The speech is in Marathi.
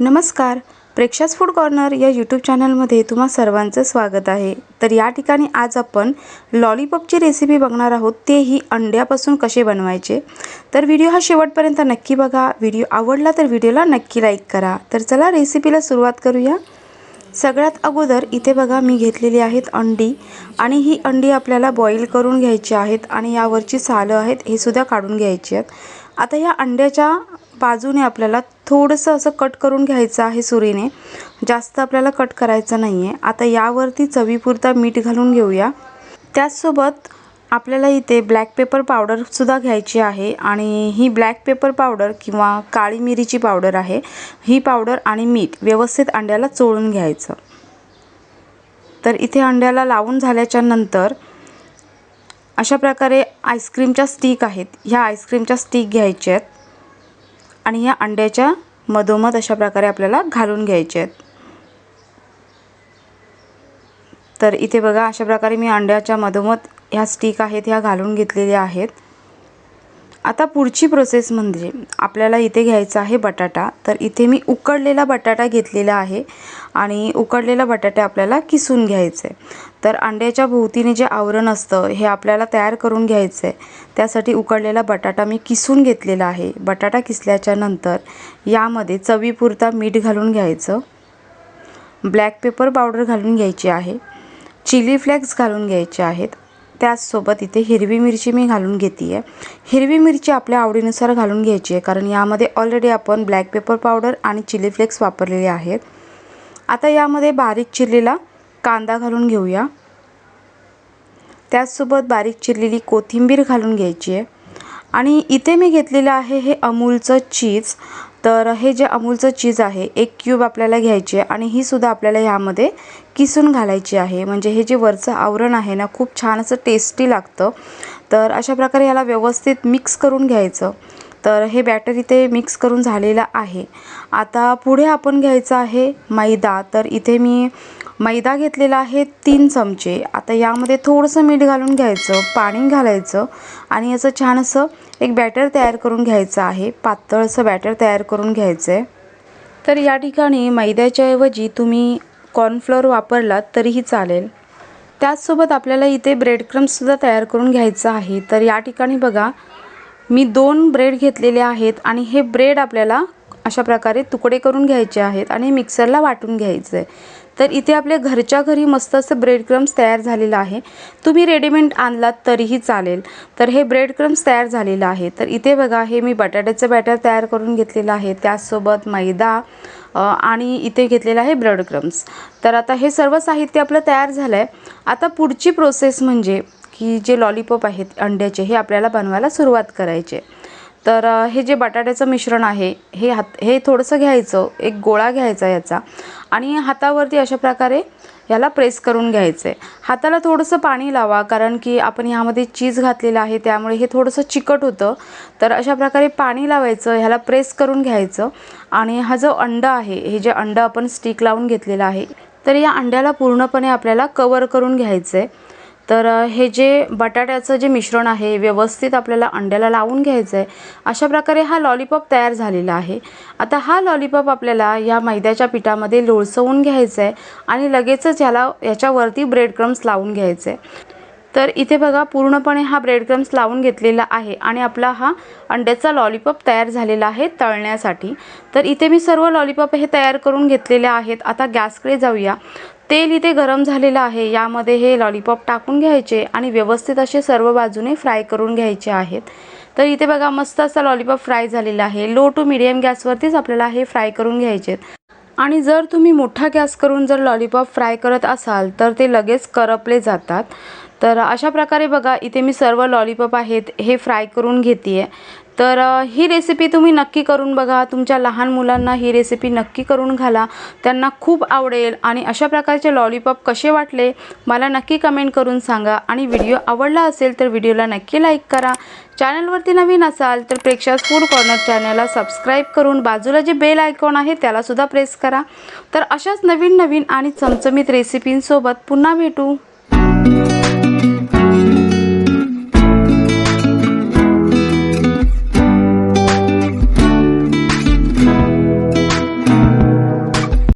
नमस्कार. प्रेक्षास फूड कॉर्नर या यूट्यूब चॅनलमध्ये तुम्हा सर्वांचं स्वागत आहे. तर या ठिकाणी आज आपण लॉलीपॉपची रेसिपी बघणार आहोत. तेही अंड्यापासून कसे बनवायचे? तर व्हिडिओ हा शेवटपर्यंत नक्की बघा. व्हिडिओ आवडला तर व्हिडिओला नक्की लाईक करा. तर चला रेसिपीला सुरुवात करूया. सगळ्यात अगोदर इथे बघा मी घेतलेली आहेत अंडी आणि ही अंडी आपल्याला बॉईल करून घ्यायची आहेत आणि यावरची सालं आहेत हे सुद्धा काढून घ्यायची आहेत. आता या अंड्याच्या बाजूने आपल्याला थोडंसं असं कट करून घ्यायचं आहे सुरीने. जास्त आपल्याला कट करायचं नाही आहे आता यावरती चवीपुरता मीठ घालून घेऊया. त्याचसोबत आपल्याला इथे ब्लॅक पेपर पावडरसुद्धा घ्यायची आहे आणि ही ब्लॅक पेपर पावडर किंवा काळी मिरीची पावडर आहे. ही पावडर आणि मीठ व्यवस्थित अंड्याला चोळून घ्यायचं. तर इथे अंड्याला लावून झाल्याच्यानंतर अशा प्रकारे आईस्क्रीमच्या स्टिक आहेत. ह्या आईस्क्रीमच्या स्टिक घ्यायच्या आहेत. आणि ह्या अंड्याच्या मधोमध अशा प्रकारे आपल्याला घालून घ्यायचे आहेत. तर इथे बघा अशा प्रकारे मी अंड्याच्या मधोमध ह्या स्टिक आहेत ह्या घालून घेतलेल्या आहेत. आता पुढची प्रोसेस म्हणजे आपल्याला इथे घ्यायचा आहे बटाटा. तर इथे मी उकडलेला बटाटा घेतलेला आहे आणि उकडलेला बटाटा आपल्याला किसून घ्यायचे. तर अंड्याच्या भोवतीने जे आवरण असतं हे आपल्याला तयार करून घ्यायचं आहे त्यासाठी उकडलेला बटाटा मी किसून घेतलेला आहे. बटाटा किसल्याच्या नंतर यामध्ये चवीपुरता मीठ घालून घ्यायचं. ब्लॅक पेपर पावडर घालून घ्यायची आहे. चिली फ्लेक्स घालून घ्यायचे आहेत. त्याचसोबत इथे हिरवी मिरची मी घालून घेते आहे हिरवी मिरची आपल्या आवडीनुसार घालून घ्यायची आहे कारण यामध्ये ऑलरेडी आपण ब्लॅक पेपर पावडर आणि चिली फ्लेक्स वापरलेले आहेत. आता यामध्ये बारीक चिरलेला कांदा घालून घेऊया. त्याचसोबत बारीक चिरलेली कोथिंबीर घालून घ्यायची आहे आणि इथे मी घेतलेलं आहे हे अमूलचं चीज तर हे जे अमूलचं चीज आहे एक क्यूब आपल्याला घ्यायची आहे आणि ही सुद्धा आपल्याला ह्यामध्ये किसून घालायची आहे. म्हणजे हे जे वरचं आवरण आहे ना खूप छान असं टेस्टी लागतं. तर अशा प्रकारे याला व्यवस्थित मिक्स करून घ्यायचं. तर हे बॅटर इथे मिक्स करून झालेलं आहे. आता पुढे आपण घ्यायचं आहे मैदा. तर इथे मी मैदा घेतलेला आहे तीन चमचे. आता यामध्ये थोडंसं मीठ घालून घ्यायचं पाणी घालायचं आणि याचं छान असं एक बॅटर तयार करून घ्यायचं आहे. पातळ असं बॅटर तयार करून घ्यायचं आहे तर या ठिकाणी मैद्याच्या ऐवजी तुम्ही कॉर्नफ्लोअर वापरलात तरीही चालेल. त्याचसोबत आपल्याला इथे ब्रेड क्रम्ससुद्धा तयार करून घ्यायचं आहे. तर या ठिकाणी बघा मी दोन ब्रेड घेतलेले आहेत आणि हे ब्रेड आपल्याला अशा प्रकारे तुकडे करून घ्यायचे आहेत आणि मिक्सरला वाटून घ्यायचं आहे तर इथे आपल्या घरच्या घरी मस्त असं ब्रेड क्रम्स तयार झालेलं आहे. तुम्ही रेडीमेड आणलात तरीही चालेल. तर हे ब्रेड क्रम्स तयार झालेलं आहे. तर इथे बघा हे मी बटाट्याचं बॅटर तयार करून घेतलेलं आहे. त्याचसोबत मैदा आणि इथे घेतलेलं आहे ब्रेड क्रम्स तर आता हे सर्व साहित्य आपलं तयार झालं आहे आता पुढची प्रोसेस म्हणजे की जे लॉलीपॉप आहेत अंड्याचे हे आपल्याला बनवायला सुरुवात करायचे तर हे जे बटाट्याचं मिश्रण आहे हे हात हे थोडंसं घ्यायचं एक गोळा घ्यायचा याचा आणि हातावरती अशा प्रकारे याला प्रेस करून घ्यायचं. आहे हाताला थोडंसं पाणी लावा कारण की आपण ह्यामध्ये चीज घातलेलं आहे त्यामुळे हे थोडंसं चिकट होतं. तर अशा प्रकारे पाणी लावायचं ह्याला प्रेस करून घ्यायचं आणि हा जो अंडा आहे हे जे अंडं आपण स्टिक लावून घेतलेलं आहे तर या अंड्याला पूर्णपणे आपल्याला कवर करून घ्यायचं. आहे तर हे जे बटाट्याचं जे मिश्रण आहे व्यवस्थित आपल्याला अंड्याला लावून घ्यायचं आहे अशा प्रकारे हा लॉलीपॉप तयार झालेला आहे. आता हा लॉलीपॉप आपल्याला या मैद्याच्या पिठामध्ये लोळसवून घ्यायचं आहे आणि लगेचच याला याच्यावरती ब्रेड क्रम्स लावून घ्यायचं आहे तर इथे बघा पूर्णपणे हा ब्रेडक्रम्स लावून घेतलेला आहे आणि आपला हा अंड्याचा लॉलीपॉप तयार झालेला आहे तळण्यासाठी. तर इथे मी सर्व लॉलीपॉप हे तयार करून घेतलेले आहेत. आता गॅसकडे जाऊया. तेल इथे गरम झालेलं आहे. यामध्ये हे लॉलीपॉप टाकून घ्यायचे आणि व्यवस्थित असे सर्व बाजूने फ्राय करून घ्यायचे आहेत. तर इथे बघा मस्त असा लॉलीपॉप फ्राय झालेला आहे. लो टू मिडियम गॅसवरतीच आपल्याला हे फ्राय करून घ्यायचे आहेत. आणि जर तुम्ही मोठा गॅस करून जर लॉलीपॉप फ्राय करत असाल तर ते लगेच करपले जातात. तर अशा प्रकारे बघा इथे मी सर्व लॉलीपॉप आहेत हे फ्राय करून घेते आहे तर ही रेसिपी तुम्ही नक्की करून बघा. तुमच्या लहान मुलांना ही रेसिपी नक्की करून घाला. त्यांना खूप आवडेल आणि अशा प्रकारचे लॉलीपॉप कसे वाटले मला नक्की कमेंट करून सांगा. आणि व्हिडिओ आवडला असेल तर व्हिडिओला नक्की लाईक करा. चॅनलवरती नवीन असाल तर प्रेक्षास फूड कॉर्नर चॅनलला सबस्क्राईब करून बाजूला जे बेल आयकॉन आहे त्यालासुद्धा प्रेस करा. तर अशाच नवीन नवीन आणि चमचमीत रेसिपींसोबत पुन्हा भेटू.